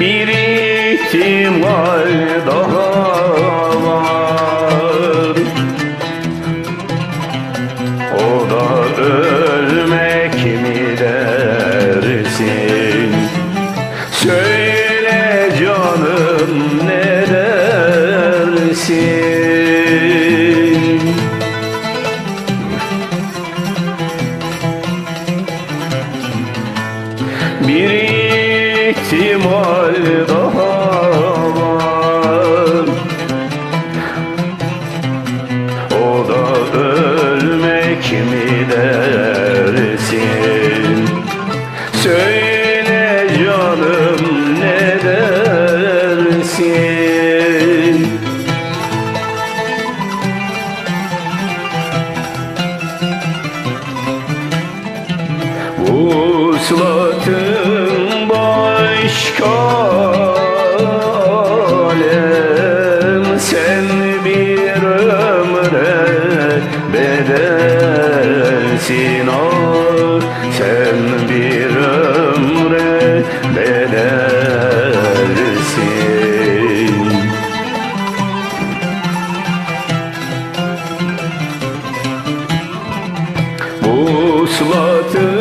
Bir ihtimal daha var. O da ölmek mi dersin? Söyle canım ne dersin? Bir ihtimal daha var? O da ölmek mi dersin? Söyle canım ne dersin? Vuslatın bedelsin ah Sen bir ömre bedelsin. Vuslatın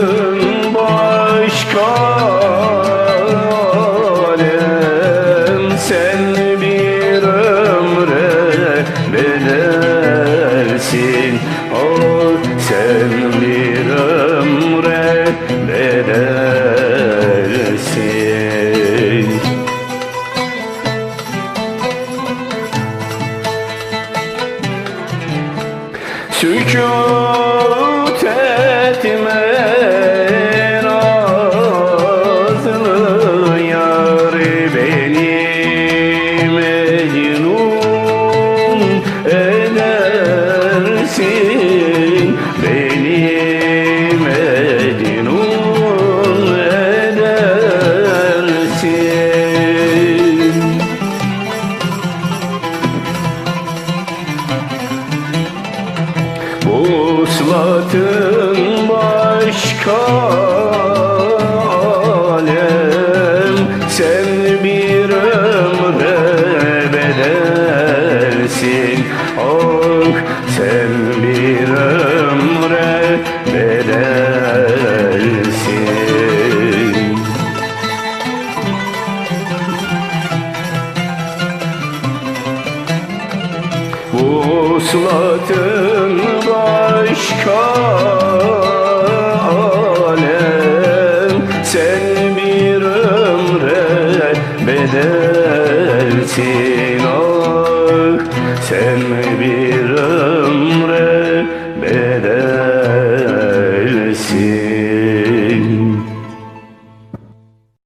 bedelsin Oh sen bir ömre bedelsin. Sükut edersin Beni mecnun edersin. Vuslatın başka Vuslatın başka alem. Sen bir ömre bedelsin ah. Sen bir ömre bedelsin